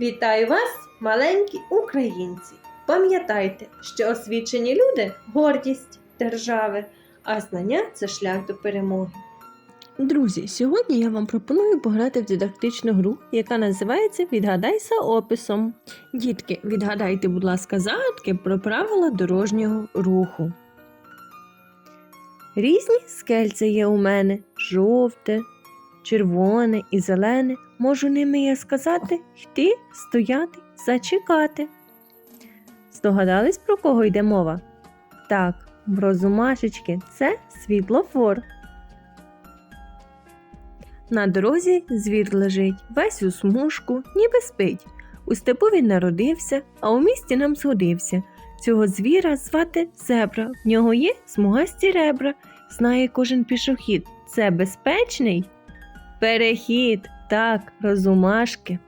Вітаю вас, маленькі українці! Пам'ятайте, що освічені люди гордість держави, а знання це шлях до перемоги. Друзі, сьогодні я вам пропоную пограти в дидактичну гру, яка називається Відгадайся описом. Дітки, відгадайте, будь ласка, загадки про правила дорожнього руху. Різні скельця є у мене жовте, червоне і зелене. Можу ними я сказати йти, стояти, зачекати. Здогадались, про кого йде мова? Так, розумашечки, це світлофор. На дорозі звір лежить, весь у смужку, ніби спить. У степу він народився, а у місті нам згодився. Цього звіра звати зебра. В нього є смугасті ребра. Знає кожен пішохід. Це безпечний перехід, так, розумашки.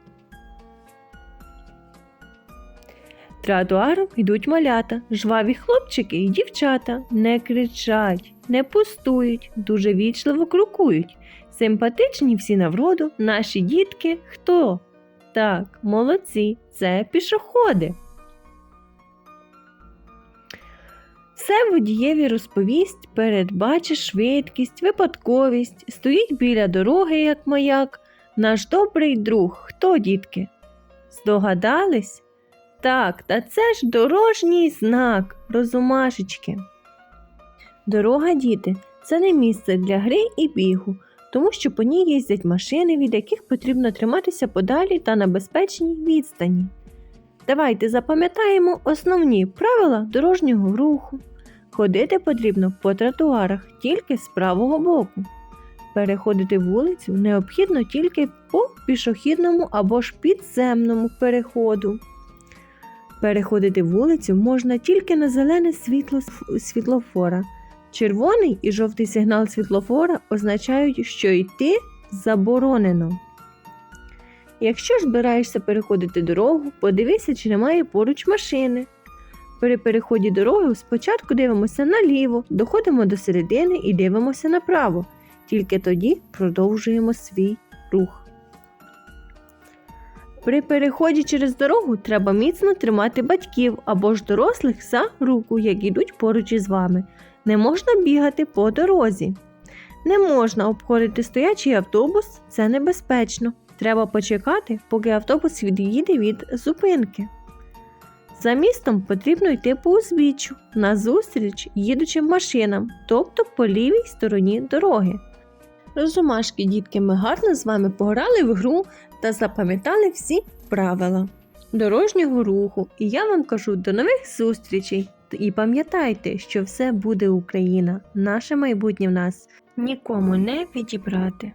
Тротуаром йдуть малята, жваві хлопчики і дівчата. Не кричать, не пустують, дуже вічливо крокують. Симпатичні всі навроду, наші дітки хто? Так, молодці, це пішоходи. Все водієві розповість, передбачить швидкість, випадковість, стоїть біля дороги, як маяк. Наш добрий друг, хто, дітки? Здогадались? Так, та це ж дорожній знак, розумашечки. Дорога, діти, це не місце для гри і бігу, тому що по ній їздять машини, від яких потрібно триматися подалі та на безпечній відстані. Давайте запам'ятаємо основні правила дорожнього руху. Ходити потрібно по тротуарах тільки з правого боку. Переходити вулицю необхідно тільки по пішохідному або ж підземному переходу. Переходити вулицю можна тільки на зелене світло світлофора. Червоний і жовтий сигнал світлофора означають, що йти заборонено. Якщо збираєшся переходити дорогу, подивися, чи немає поруч машини. При переході дороги спочатку дивимося наліво, доходимо до середини і дивимося направо. Тільки тоді продовжуємо свій рух. При переході через дорогу треба міцно тримати батьків або ж дорослих за руку, як ідуть поруч із вами. Не можна бігати по дорозі. Не можна обходити стоячий автобус, це небезпечно. Треба почекати, поки автобус від'їде від зупинки. За містом потрібно йти по узбіччю назустріч їдучим машинам, тобто по лівій стороні дороги. Розумашки, дітки, ми гарно з вами пограли в гру та запам'ятали всі правила дорожнього руху. І я вам кажу до нових зустрічей. І пам'ятайте, що все буде Україна, наше майбутнє в нас нікому не відібрати.